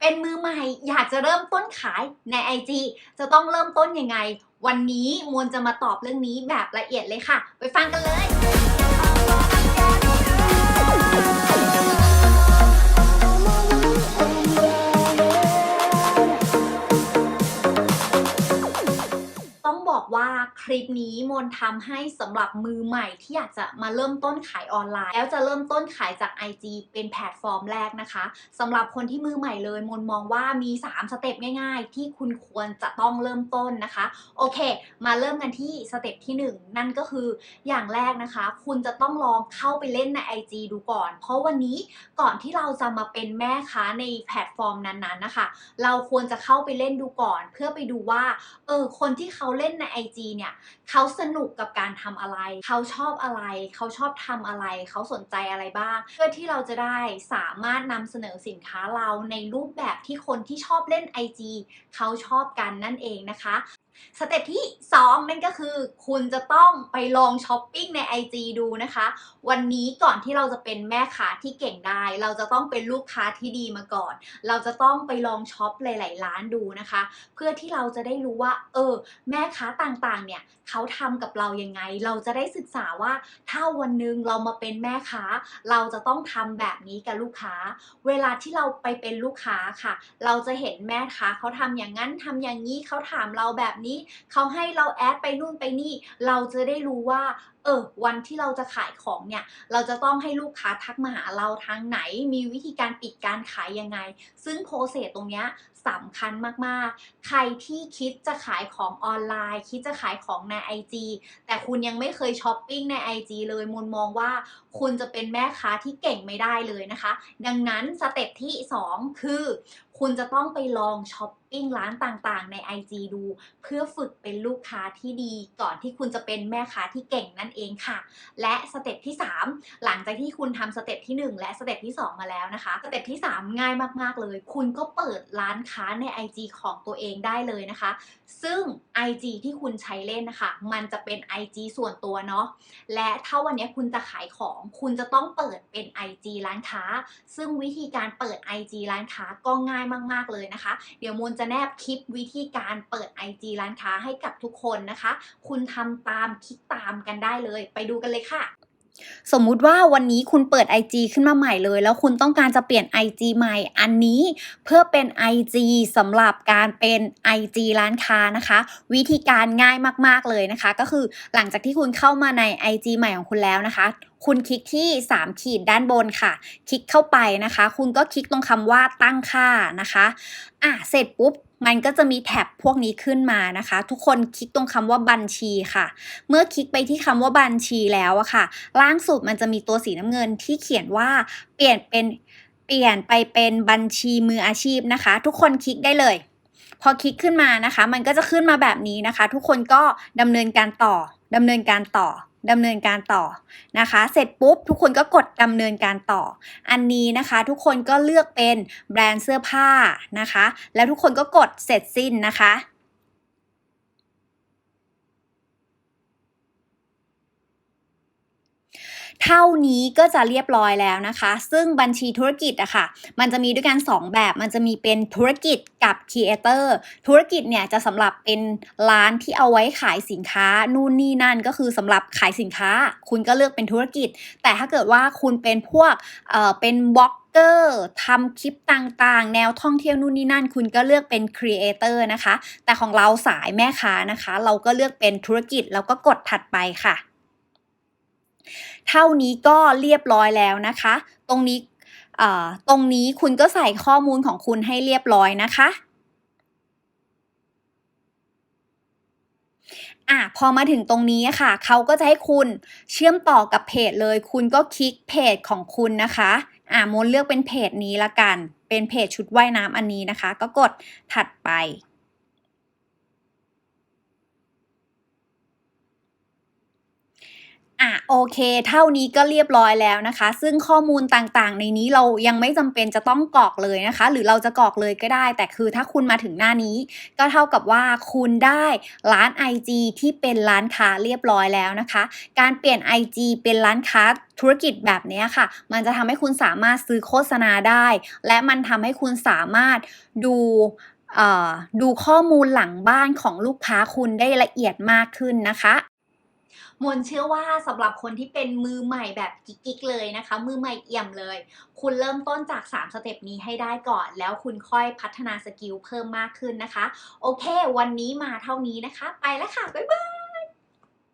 เป็นมือใหม่ อยากจะเริ่มต้นขายใน IG จะต้องเริ่มต้นยังไง วันนี้มวลจะมาตอบเรื่องนี้แบบละเอียดเลยค่ะ ไปฟังกันเลย ต้องบอกว่าคลิปนี้มนทำให้สำหรับมือใหม่ที่อยากจะมาเริ่มต้นขายออนไลน์ แล้วจะเริ่มต้นขายจาก IG เป็นแพลตฟอร์มแรกนะคะสำหรับคนที่มือใหม่เลยมนมองว่ามี 3 สเต็ปง่าย ๆ ที่คุณควรจะต้องเริ่มต้นนะคะ โอเค มาเริ่มกันที่สเต็ปที่ 1 นั่นก็คืออย่างแรกนะคะ คุณจะต้องลองเข้าไปเล่นใน IG ดูก่อน เพราะวันนี้ก่อนที่เราจะมาเป็นแม่ค้าในแพลตฟอร์มนั้นๆนะคะ เราควรจะเข้าไปเล่นดูก่อน เพื่อไปดูว่าเออคนที่เขาเล่นใน IG เนี่ยเขาสนุกกับการทำอะไร เขาชอบอะไร เขาชอบทำอะไร เขาสนใจอะไรบ้าง เพื่อที่เราจะได้สามารถนำเสนอสินค้าเราในรูปแบบที่คนที่ชอบเล่น IG เขาชอบกันนั่นเองนะคะ สเต็ปที่ 2 นั่นก็คือคุณจะต้องไปลองช้อปปิ้งใน IG ดูนะคะ วันนี้ก่อนที่เราจะเป็นแม่ค้าที่เก่งได้ เราจะต้องเป็นลูกค้าที่ดีมาก่อน เราจะต้องไปลองช็อปหลาย ๆ ร้านดูนะคะ เพื่อที่เราจะได้รู้ว่า เออ แม่ค้าต่างๆ เนี่ยเขาทำกับเรายังไง เราจะได้ศึกษาว่าถ้าวันหนึ่งเรามาเป็นแม่ค้า เราจะต้องทำแบบนี้กับลูกค้า เวลาที่เราไปเป็นลูกค้าค่ะ เราจะเห็นแม่ค้าเขาทำอย่างนั้นทำอย่างนี้เขาถามเราแบบนี้เขาให้เราแอดไปนู่นไปนี่ เราจะได้รู้ว่า เออ วันที่เราจะขายของเนี่ย เราจะต้องให้ลูกค้าทักมาหาเราทางไหน มีวิธีการปิดการขายยังไง ซึ่งโปรเซสตรงเนี้ยสำคัญมากๆ ใครที่คิดจะขายของออนไลน์ คิดจะขายของใน IG แต่คุณยังไม่เคยช้อปปิ้งใน IG เลยมนมองว่าคุณจะเป็นแม่ค้าที่เก่งไม่ได้เลยนะคะ ดังนั้นสเต็ปที่ 2 คือ คุณจะต้องไปลองช้อปปิ้งร้านต่างๆ ใน IG ดู เพื่อฝึกเป็นลูกค้าที่ดีก่อนที่คุณจะเป็นแม่ค้าที่เก่งนั่นเองค่ะ และสเต็ปที่ 3 หลังจากที่คุณทำสเต็ปที่ 1 และสเต็ปที่ 2 มาแล้วนะคะสเต็ปที่ 3 ง่ายมากๆเลย คุณก็เปิดร้านค้าใน IG ของตัวเองได้เลยนะคะ ซึ่ง IG ที่คุณใช้เล่นนะคะ มันจะเป็น IG ส่วนตัวเนาะและถ้าวันนี้คุณจะขายของ คุณจะต้องเปิดเป็น IG ร้านค้า ซึ่งวิธีการเปิด IG ร้านค้าก็ง่ายมาก ๆ เลยนะคะ เดี๋ยวมนจะแนบคลิปวิธีการเปิด IG ร้านค้าให้กับทุกคนนะคะ คุณทำตามคิดตามกันได้เลย ไปดูกันเลยค่ะ สมมุติว่าวันนี้คุณเปิด IG ขึ้นมาใหม่เลย แล้วคุณต้องการจะเปลี่ยน IG ใหม่ อันนี้เพื่อเป็น IG สำหรับการเป็น IG ร้านค้านะคะ วิธีการง่ายมาก ๆเลยนะคะ ก็คือหลังจากที่คุณเข้ามาใน IG ใหม่ของคุณแล้วนะคะ คุณคลิกที่ 3 ขีดด้านบนค่ะ คลิกเข้าไปนะคะ คุณก็คลิกตรงคำว่าตั้งค่านะคะอะเสร็จปุ๊บ มันก็จะมีแท็บพวกนี้ขึ้นมานะคะ ทุกคนคลิกตรงคำว่าบัญชีค่ะ เมื่อคลิกไปที่คำว่าบัญชีแล้วอะค่ะ ล่างสุดมันจะมีตัวสีน้ำเงินที่เขียนว่าเปลี่ยนเป็นเปลี่ยนไปเป็นบัญชีมืออาชีพนะคะ ทุกคนคลิกได้เลย พอคลิกขึ้นมานะคะ มันก็จะขึ้นมาแบบนี้นะคะ ทุกคนก็ดำเนินการต่อดำเนินการต่อ ดำเนินการต่อนะคะ เสร็จปุ๊บทุกคนก็กดดำเนินการต่อ อันนี้นะคะ ทุกคนก็เลือกเป็นแบรนด์เสื้อผ้านะคะ แล้วทุกคนก็กดเสร็จสิ้นนะคะ เท่านี้ก็จะเรียบร้อยแล้วนะคะ ซึ่งบัญชีธุรกิจอะค่ะ มันจะมีด้วยกัน 2 แบบ มันจะมีเป็นธุรกิจกับครีเอเตอร์ ธุรกิจเนี่ยจะสำหรับเป็นร้านที่เอาไว้ขายสินค้า นู่นนี่นั่นก็คือสำหรับขายสินค้า คุณก็เลือกเป็นธุรกิจ แต่ถ้าเกิดว่าคุณเป็นพวกเอ่อเป็นบล็อกเกอร์ทำคลิปต่างๆ แนวท่องเที่ยวนู่นนี่นั่น คุณก็เลือกเป็นครีเอเตอร์นะคะ แต่ของเราสายแม่ค้านะคะ เราก็เลือกเป็นธุรกิจแล้วก็กดถัดไปค่ะ เท่านี้ก็เรียบร้อยแล้วนะคะ ตรงนี้ตรงนี้คุณก็ใส่ข้อมูลของคุณให้เรียบร้อยนะคะอะพอมาถึงตรงนี้ค่ะ เขาก็จะให้คุณเชื่อมต่อกับเพจเลย คุณก็คลิกเพจของคุณนะคะอะมนเลือกเป็นเพจนี้ละกัน เป็นเพจชุดว่ายน้ำอันนี้นะคะ ก็กดถัดไป อะโอเค เท่านี้ก็เรียบร้อยแล้วนะคะ ซึ่งข้อมูลต่างๆ ในนี้เรายังไม่จำเป็นจะต้องกรอกเลยนะคะ หรือเราจะกรอกเลยก็ได้ แต่คือถ้าคุณมาถึงหน้านี้ ก็เท่ากับว่าคุณได้ร้าน IG ที่เป็นร้านค้าเรียบร้อยแล้วนะคะ การเปลี่ยน IG เป็นร้านค้าธุรกิจแบบนี้ค่ะ มันจะทำให้คุณสามารถซื้อโฆษณาได้ และมันทำให้คุณสามารถดูดูข้อมูลหลังบ้านของลูกค้าคุณได้ละเอียดมากขึ้นนะคะ มนเชื่อว่าสำหรับคนที่เป็นมือใหม่แบบกิ๊กๆเลยนะคะ มือใหม่เอี่ยมเลย คุณเริ่มต้นจาก 3 สเต็ปนี้ให้ได้ก่อน แล้วคุณค่อยพัฒนาสกิลเพิ่มมากขึ้นนะคะ โอเค วันนี้มาเท่านี้นะคะ ไปแล้วค่ะ บ๊ายบาย